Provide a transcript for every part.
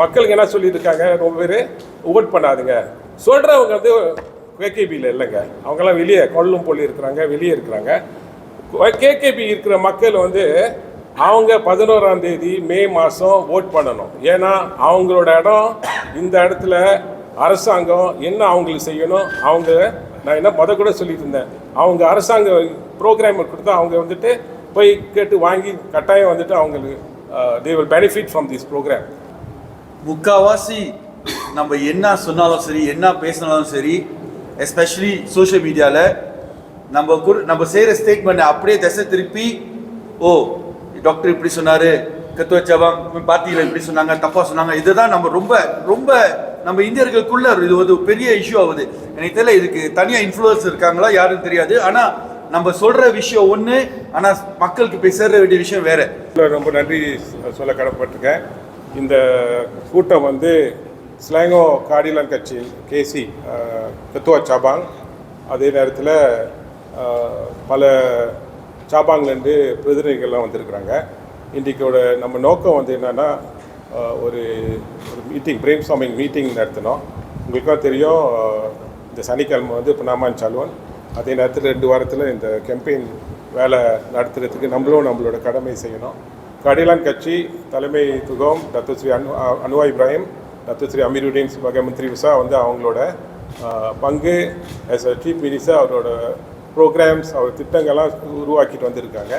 மக்களுக்கு என்ன சொல்லியிருக்காங்க? ரொம்ப பேர் ஓட் பண்ணாதுங்க. சொல்கிறவங்க வந்து கேகேபியில் இல்லைங்க. அவங்கெல்லாம் வெளியே கொள்ளும் போலி இருக்கிறாங்க வெளியே இருக்கிறாங்க. கேகேபி இருக்கிற மக்கள் வந்து அவங்க பதினோராம் தேதி மே மாதம் ஓட் பண்ணணும். ஏன்னா அவங்களோட இடம் இந்த இடத்துல அரசாங்கம் என்ன அவங்களுக்கு செய்யணும் அவங்க நான் என்ன முத கூட சொல்லிட்டு இருந்தேன். அவங்க அரசாங்க ப்ரோக்ராம் கொடுத்தா அவங்க வந்துட்டு போய் கேட்டு வாங்கி கட்டாயம் வந்துட்டு அவங்களுக்கு they will benefit from this program முக்காவாசி நம்ம என்ன சொன்னாலும் சரி என்ன பேசினாலும் சரி எஸ்பெஷலி சோஷியல் மீடியாவில் நம்ம குரு நம்ம செய்கிற ஸ்டேட்மெண்ட் அப்படியே திசை திருப்பி ஓ டாக்டர் இப்படி சொன்னார் கத்துவ ஜபம் பார்ட்டியில் இப்படி சொன்னாங்க தப்பாக சொன்னாங்க இதுதான் நம்ம ரொம்ப ரொம்ப நம்ம இந்தியர்களுக்குள்ள இது ஒரு பெரிய இஷ்யூ ஆகுது. எனக்கு தெரியல இதுக்கு தனியாக இன்ஃப்ளூயன்ஸ் இருக்காங்களா யாரும் தெரியாது. ஆனால் நம்ம சொல்கிற விஷயம் ஒன்று ஆனால் மக்களுக்கு போய் சேர வேண்டிய விஷயம் வேறு. ரொம்ப நன்றி சொல்ல கடப்பட்டிருக்கேன் இந்த கூட்டம் வந்து ஸ்லாங்கோ காடிலான் கட்சி கேசி கத்துவா சாபாங். அதே நேரத்தில் பல சாபாங்லேருந்து பிரதிநிதிகள்லாம் வந்திருக்கிறாங்க. இன்றைக்கோட நம்ம நோக்கம் வந்து என்னென்னா ஒரு ஒரு மீட்டிங் பிரேம் ஸ்வாமிங் மீட்டிங் நடத்தினோம் உங்களுக்கும் தெரியும் இந்த சனிக்கிழமை வந்து பினாமான் சால்வன். அதே நேரத்தில் ரெண்டு வாரத்தில் இந்த கேம்பெயின் வேலை நடத்துறதுக்கு நம்மளும் நம்மளோட கடமை செய்யணும். கடிலான் கட்சி தலைமை துகம் டாக்டர் ஸ்ரீ அனு Anwar Ibrahim doctor Shri Amiruddin வகை மந்திரி விசா வந்து அவங்களோட பங்கு ஆஸ் அ சீஃப் மினிஸ்டர் அவரோட ப்ரோக்ராம்ஸ் அவர் திட்டங்கள்லாம் உருவாக்கிட்டு வந்திருக்காங்க.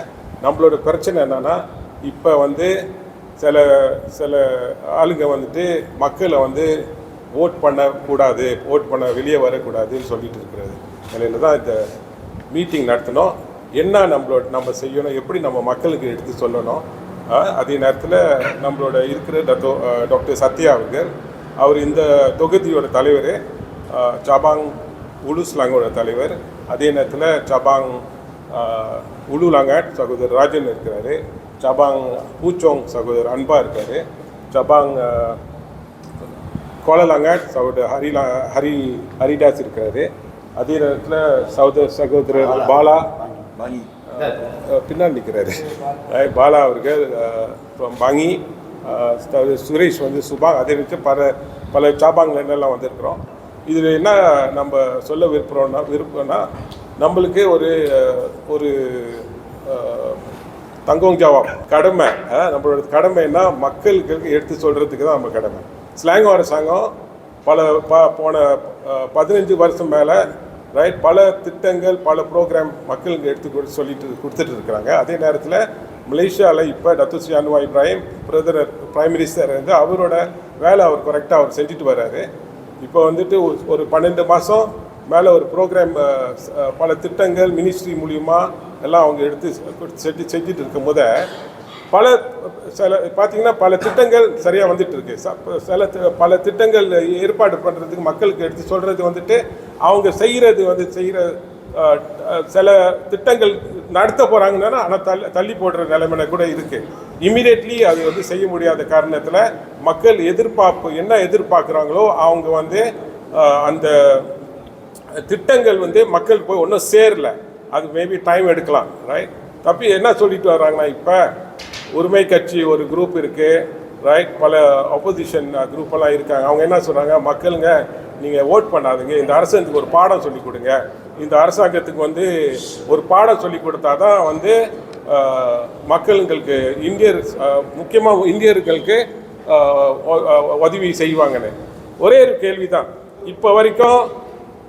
நம்மளோட பிரச்சனை என்னென்னா இப்போ வந்து சில சில ஆளுங்க வந்துட்டு மக்களை வந்து ஓட் பண்ணக்கூடாது ஓட் பண்ண வெளியே வரக்கூடாதுன்னு சொல்லிட்டு இருக்கிறது. நிலையில தான் இந்த மீட்டிங் நடத்தினோம் என்ன நம்மளோட நம்ம செய்யணும் எப்படி நம்ம மக்களுக்கு எடுத்து சொல்லணும் அதே நேரத்தில் நம்மளோட இருக்கிற டாக்டர் சத்யா அவர்கள் அவர் இந்த தொகுதியோட தலைவர் ஜாபாங் உலுஸ்லாங்கோட தலைவர். அதே நேரத்தில் ஜபாங் அஹ், உலுலாங்காட் சகோதரர் ராஜன் இருக்கிறாரு. ஜபாங் பூச்சோங் சகோதரர் அன்பா இருக்காரு. ஜபாங் கோலலாங்காட் சகோதரர் ஹரிலா ஹரி ஹரிதாஸ் இருக்கிறாரு அதே நேரத்தில் சகோதர சகோதரர் பாலா. பின்னால் பின்னாடி நிற்கிறாரு பாலா அவர்கள் அஹ், பாங்கி சுரேஷ் வந்து சுபா அதே வச்சு பல பல சாபாங்கள் என்னெல்லாம் வந்திருக்கிறோம். இதில் என்ன நம்ம சொல்ல விருப்பம்னா விருப்பம்னா நம்மளுக்கு ஒரு ஒரு தங்கம் ஜவாப் கடமை நம்மளோட கடமைன்னா மக்களுக்கு எடுத்து சொல்கிறதுக்கு தான் நம்ம கடமை. ஸ்லாங் அரசாங்கம் பல ப போன பதினஞ்சு வருஷம் மேலே ரைட் பல திட்டங்கள் பல ப்ரோக்ராம் மக்களுக்கு எடுத்து கொடு சொல்லிட்டு கொடுத்துட்டு இருக்கிறாங்க. அதே நேரத்தில் மலேசியாவில் இப்போ Datuk Seri Anwar Ibrahim brother prime minister வந்து அவரோட வேலை அவர் கரெக்டாக அவர் செஞ்சுட்டு வர்றாரு இப்போ வந்துட்டு ஒரு- ஒரு பன்னெண்டு மாதம் மேலே ஒரு ப்ரோக்ராம் பல திட்டங்கள் மினிஸ்ட்ரி மூலியமா எல்லாம் அவங்க எடுத்து செஞ்சு செஞ்சுட்டு இருக்கும் போதே பல சில பார்த்தீங்கன்னா பல திட்டங்கள் சரியாக வந்துட்டு இருக்கு ச- சில பல திட்டங்கள் ஏற்பாடு பண்ணுறதுக்கு மக்களுக்கு எடுத்து சொல்கிறது வந்துட்டு அவங்க செய்கிறது வந்து செய்கிற சில திட்டங்கள் நடத்த போகிறாங்கன்னா ஆனால் தள்ளி தள்ளி போடுற நிலைமையில கூட இருக்குது இமீடியட்லி அது வந்து செய்ய முடியாத காரணத்தில் மக்கள் எதிர்பார்ப்பு என்ன எதிர்பார்க்குறாங்களோ அவங்க வந்து அந்த திட்டங்கள் வந்து மக்கள் போய் ஒன்றும் சேரல. அது மேபி டைம் எடுக்கலாம் ரைட் தப்பி என்ன சொல்லிட்டு வர்றாங்கன்னா இப்போ உரிமை கட்சி ஒரு குரூப் இருக்குது ரைட் பல ஆப்போசிஷன் குரூப்பெல்லாம் இருக்காங்க. அவங்க என்ன சொல்கிறாங்க மக்களுங்க நீங்கள் ஓட் பண்ணாதீங்க. இந்த அரசாங்கத்துக்கு ஒரு பாடம் சொல்லிக் கொடுங்க. இந்த அரசாங்கத்துக்கு வந்து ஒரு பாடம் சொல்லி கொடுத்தா தான் வந்து மக்களுங்களுக்கு இந்தியர் முக்கியமாக இந்தியர்களுக்கு உதவி செய்வாங்கன்னு. ஒரே ஒரு கேள்வி தான் இப்போ வரைக்கும்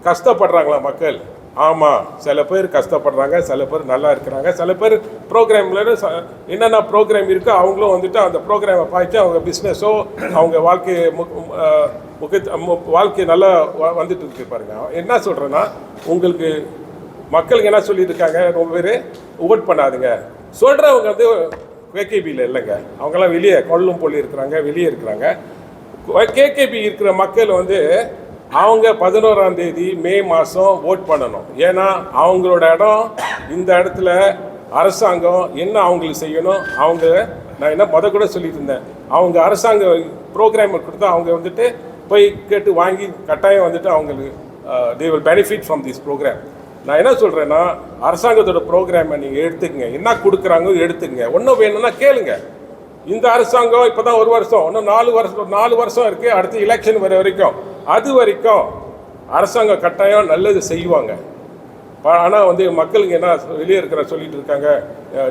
கஷ்டப்படுறாங்களா மக்கள்? ஆமாம் சில பேர் கஷ்டப்படுறாங்க சில பேர் நல்லா இருக்கிறாங்க சில பேர் ப்ரோக்ராமில் என்னென்ன ப்ரோக்ராம் இருக்கோ அவங்களும் வந்துட்டு அந்த ப்ரோக்ராமை பார்த்து அவங்க பிஸ்னஸோ அவங்க வாழ்க்கையை மு- முக்கிய வாழ்க்கை நல்லா வ- வந்துட்டு இருக்கு பாருங்க. என்ன சொல்கிறேன்னா உங்களுக்கு மக்களுக்கு என்ன சொல்லியிருக்காங்க ரொம்ப பேர்? ஓட் பண்ணாதுங்க. சொல்கிறவங்க வந்து கேகேபியில் இல்லைங்க. அவங்களாம் வெளியே கொள்ளும் போலி இருக்கிறாங்க வெளியே இருக்கிறாங்க. கேகேபி இருக்கிற மக்கள் வந்து அவங்க பதினோராம் தேதி மே மாதம் ஓட் பண்ணணும். ஏன்னா அவங்களோட இடம் இந்த இடத்துல அரசாங்கம் என்ன அவங்களுக்கு செய்யணும் அவங்க நான் என்ன முத கூட சொல்லிட்டு இருந்தேன் அவங்க அரசாங்க ப்ரோக்ராம் கொடுத்தா அவங்க வந்துட்டு போய் கேட்டு வாங்கி கட்டாயம் வந்துட்டு அவங்களுக்கு they will benefit from this program நான் என்ன சொல்கிறேன்னா அரசாங்கத்தோட ப்ரோக்ராமை நீங்கள் எடுத்துக்கங்க. என்ன கொடுக்குறாங்க எடுத்துக்கங்க. ஒன்றும் வேணும்னா கேளுங்க. இந்த அரசாங்கம் இப்போ தான் ஒரு வருஷம் இன்னும் நாலு வருஷம் நாலு வருஷம் இருக்குது அடுத்து எலெக்ஷன் வர வரைக்கும். அது வரைக்கும் அரசாங்கம் கட்டாயம் நல்லது செய்வாங்க. ஆனால் வந்து மக்களுக்கு என்ன வெளியே இருக்கிற சொல்லிட்டு இருக்காங்க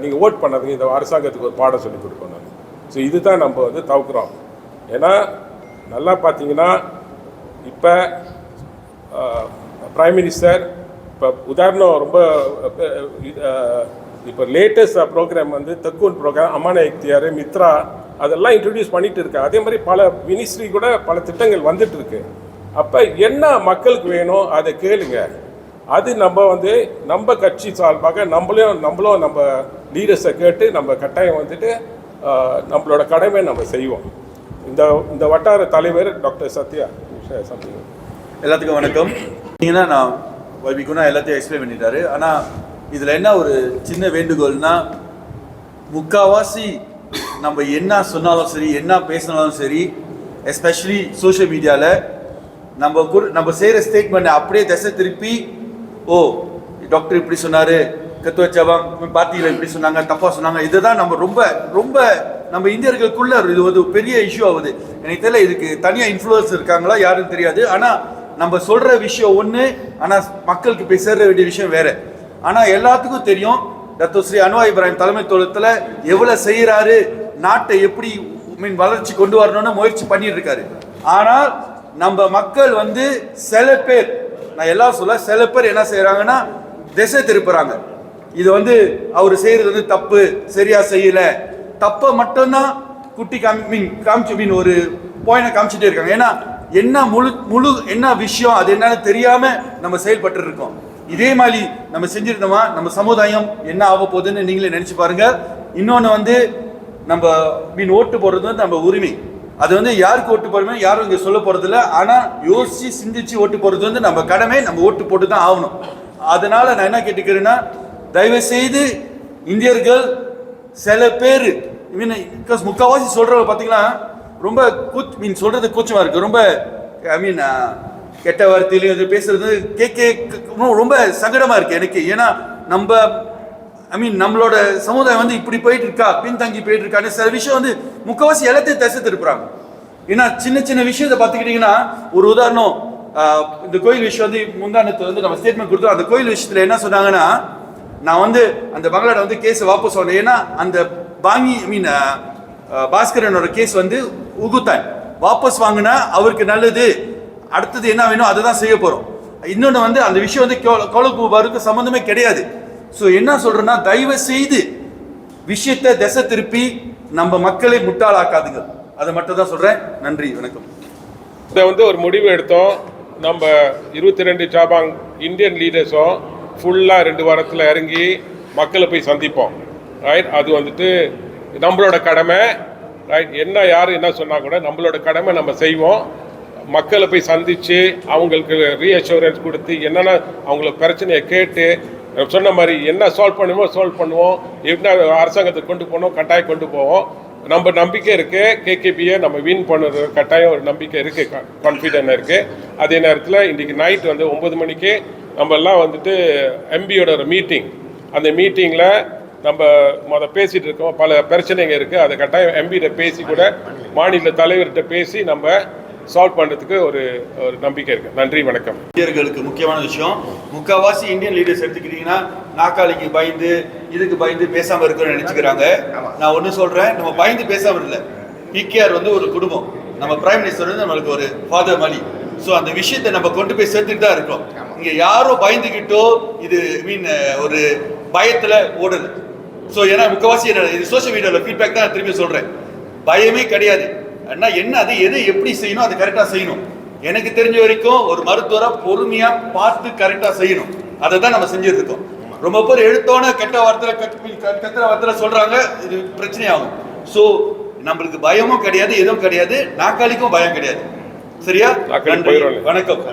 நீங்கள் ஓட் பண்ணாதீங்க. இந்த அரசாங்கத்துக்கு ஒரு பாடம் சொல்லி கொடுக்கணும் ஸோ இதுதான் நம்ம வந்து தவிர்க்கிறோம். ஏன்னா நல்லா பார்த்தீங்கன்னா இப்போ பிரைம் மினிஸ்டர் இப்போ உதாரணம் ரொம்ப இப்போ லேட்டஸ்ட் ப்ரோக்ராம் வந்து தக்கூன் ப்ரோக்ராம் அமான இக்தியார் மித்ரா அதெல்லாம் இன்ட்ரடியூஸ் பண்ணிட்டு இருக்காங்க அதே மாதிரி பல மினிஸ்ட்ரி கூட பல திட்டங்கள் வந்துட்டு இருக்கு. அப்போ என்ன மக்களுக்கு வேணும் அதை கேளுங்க. அது நம்ம வந்து நம்ம கட்சி சார்பாக நம்மளையும் நம்மளும் நம்ம லீடர்ஸை கேட்டு நம்ம கட்டாயம் வந்துட்டு நம்மளோட கடமை நம்ம செய்வோம். இந்த இந்த வட்டார தலைவர் டாக்டர் சத்யா சம்திங் எல்லாத்துக்கும் வணக்கம். பார்த்தீங்கன்னா நான் வைபி எல்லாத்தையும் எக்ஸ்பிளைன் பண்ணிட்டாரு. ஆனால் இதில் என்ன ஒரு சின்ன வேண்டுகோள்னா முக்காவாசி நம்ம என்ன சொன்னாலும் சரி என்ன பேசினாலும் சரி எஸ்பெஷலி சோஷியல் மீடியாவில் நம்ம கூட நம்ம செய்கிற ஸ்டேட்மெண்ட்டை அப்படியே திசை திருப்பி ஓ டாக்டர் இப்படி சொன்னார் கத்து வச்சவங்க பார்ட்டியில் இப்படி சொன்னாங்க தப்பாக சொன்னாங்க இதுதான் நம்ம ரொம்ப ரொம்ப நம்ம இந்தியர்களுக்குள்ள இது ஒரு பெரிய இஷ்யூ ஆகுது. எனக்கு தெரியல இதுக்கு தனியாக இன்ஃப்ளூயன்ஸ் இருக்காங்களா யாரும் தெரியாது. ஆனால் நம்ம சொல்கிற விஷயம் ஒன்று ஆனால் மக்களுக்கு போய் சேர வேண்டிய விஷயம் வேறு. ஆனால் எல்லாத்துக்கும் தெரியும் தத்து ஸ்ரீ அன்வார் இப்ராஹிம் தலைமைத்துவத்தில் எவ்வளோ செய்கிறாரு நாட்டை எப்படி மீன் வளர்ச்சி கொண்டு வரணும்னு முயற்சி பண்ணிட்டு இருக்காரு ஆனால் நம்ம மக்கள் வந்து சில பேர் நான் எல்லாம் சொல்ல சில பேர் என்ன செய்கிறாங்கன்னா திசை திருப்புறாங்க. இது வந்து அவர் செய்கிறது வந்து தப்பு சரியா செய்யல. தப்பை மட்டும்தான் குட்டி காமி மீன் காமிச்சு மீன் ஒரு பாயிண்டை காமிச்சிட்டே இருக்காங்க. ஏன்னா என்ன முழு முழு என்ன விஷயம் அது என்னன்னு தெரியாமல் நம்ம செயல்பட்டு இருக்கோம். இதே மாதிரி நம்ம செஞ்சிருந்தோமா நம்ம சமுதாயம் என்ன ஆக போகுதுன்னு நீங்களே நினச்சி பாருங்க. இன்னொன்று வந்து நம்ம மீன் ஓட்டு போடுறது வந்து நம்ம உரிமை. அது வந்து யாருக்கு ஓட்டு போடுமே யாரும் இங்கே சொல்ல போகிறதில்ல ஆனால் யோசித்து சிந்திச்சு ஓட்டு போடுறது வந்து நம்ம கடமை நம்ம ஓட்டு போட்டு தான் ஆகணும். அதனால் நான் என்ன கேட்டுக்கிறேன்னா தயவு செய்து இந்தியர்கள் சில பேர் பிகாஸ் முக்கால்வாசி சொல்கிறவங்க பார்த்தீங்கன்னா ரொம்ப கூச் மீன் சொல்கிறது கூச்சமாக இருக்குது ரொம்ப ஐ மீன் கெட்ட வார்த்தையிலையும் இது பேசுறது கேட்க ரொம்ப சங்கடமா இருக்கு எனக்கு. ஏன்னா நம்ம ஐ மீன் நம்மளோட சமுதாயம் வந்து இப்படி போயிட்டு இருக்கா பின்தங்கி போயிட்டு இருக்கான்னு சில விஷயம் வந்து முக்கவாசி எல்லாத்தையும் தசை திருப்புறாங்க ஏன்னா சின்ன சின்ன விஷயத்தை பார்த்துக்கிட்டிங்கன்னா ஒரு உதாரணம் இந்த கோயில் விஷயம் வந்து முந்தானத்தை வந்து நம்ம ஸ்டேட்மெண்ட் கொடுத்தோம். அந்த கோயில் விஷயத்துல என்ன சொன்னாங்கன்னா நான் வந்து அந்த பங்களாட வந்து கேஸ் வாபஸ் வாங்கினேன். ஏன்னா அந்த பாங்கி ஐ மீன் பாஸ்கரனோட கேஸ் வந்து உகுத்தான். வாபஸ் வாங்கினா அவருக்கு நல்லது. அடுத்தது என்ன வேணும் அதை தான் செய்ய போகிறோம் இன்னொன்று வந்து அந்த விஷயம் வந்து கோலகுபாருக்கு சம்மந்தமே கிடையாது. ஸோ என்ன சொல்கிறேன்னா தயவு செய்து விஷயத்தை திசை திருப்பி நம்ம மக்களை முட்டாளாக்காதுங்க. அதை மட்டும் தான் சொல்கிறேன் நன்றி வணக்கம். இதை வந்து ஒரு முடிவு எடுத்தோம். நம்ம இருபத்தி ரெண்டு சாபாங் இந்தியன் லீடர்ஸும் ஃபுல்லாக ரெண்டு வாரத்தில் இறங்கி மக்களை போய் சந்திப்போம். ரைட் அது வந்துட்டு நம்மளோட கடமை. ரைட் என்ன யார் என்ன சொன்னால் கூட நம்மளோட கடமை நம்ம செய்வோம். மக்களை போய் சந்தித்து அவங்களுக்கு ரீஅஷூரன்ஸ் கொடுத்து என்னென்ன அவங்களுக்கு பிரச்சனையை கேட்டு சொன்ன மாதிரி என்ன சால்வ் பண்ணுமோ சால்வ் பண்ணுவோம். என்ன அரசாங்கத்துக்கு கொண்டு போனோம் கட்டாயம் கொண்டு போவோம். நம்ம நம்பிக்கை இருக்கு. கேகேபியை நம்ம வின் பண்ணுறது கட்டாயம் ஒரு நம்பிக்கை இருக்கு. கான்ஃபிடென்ட் இருக்கு. அதே நேரத்தில் இன்னைக்கு நைட் வந்து ஒன்பது மணிக்கு நம்ம எல்லாம் வந்துட்டு எம்பியோட ஒரு மீட்டிங் அந்த மீட்டிங்கில் நம்ம மொதல் பேசிகிட்டு இருக்கோம். பல பிரச்சனைங்க இருக்குது அதை கட்டாயம் எம்பிகிட்ட பேசி கூட மாநில தலைவர்கிட்ட பேசி நம்ம சால்வ் பண்ணுறதுக்கு ஒரு ஒரு நம்பிக்கை இருக்குது நன்றி வணக்கம். இந்தியர்களுக்கு முக்கியமான விஷயம் முக்கால்வாசி இந்தியன் லீடர்ஸ் எடுத்துக்கிட்டீங்கன்னா நாக்காளிக்கு பயந்து இதுக்கு பயந்து பேசாமல் இருக்கணும்னு நினச்சிக்கிறாங்க. நான் ஒன்று சொல்கிறேன் நம்ம பயந்து பேசாமல் இல்லை. பிகேஆர் வந்து ஒரு குடும்பம். நம்ம பிரைம் மினிஸ்டர் வந்து நம்மளுக்கு ஒரு ஃபாதர் மாதிரி ஸோ அந்த விஷயத்தை நம்ம கொண்டு போய் சேர்த்துட்டு தான் இருக்கோம். இங்கே யாரும் பயந்துக்கிட்டோ இது மீன் ஒரு பயத்தில் ஓடுது ஸோ ஏன்னா முக்கவாசி இது சோஷியல் மீடியாவில் ஃபீட்பேக் தான் திரும்பி சொல்கிறேன் பயமே கிடையாது. அண்ணா என்ன அது? எது? எப்படி செய்யணும்? அது கரெக்டாக செய்யணும். எனக்கு தெரிஞ்ச வரைக்கும் ஒரு மருத்துவரை பொறுமையா பார்த்து கரெக்டாக செய்யணும். அதை தான் நம்ம செஞ்சுட்டு இருக்கோம். ரொம்ப பேர் எழுத்தோன கெட்ட வார்த்தையில கத்- க- கத்துற வார்த்தையில சொல்றாங்க இது பிரச்சனையாகும். ஸோ நம்மளுக்கு பயமும் கிடையாது எதுவும் கிடையாது. நாக்காளிக்கும் பயம் கிடையாது. சரியா? நன்றி. வணக்கம்.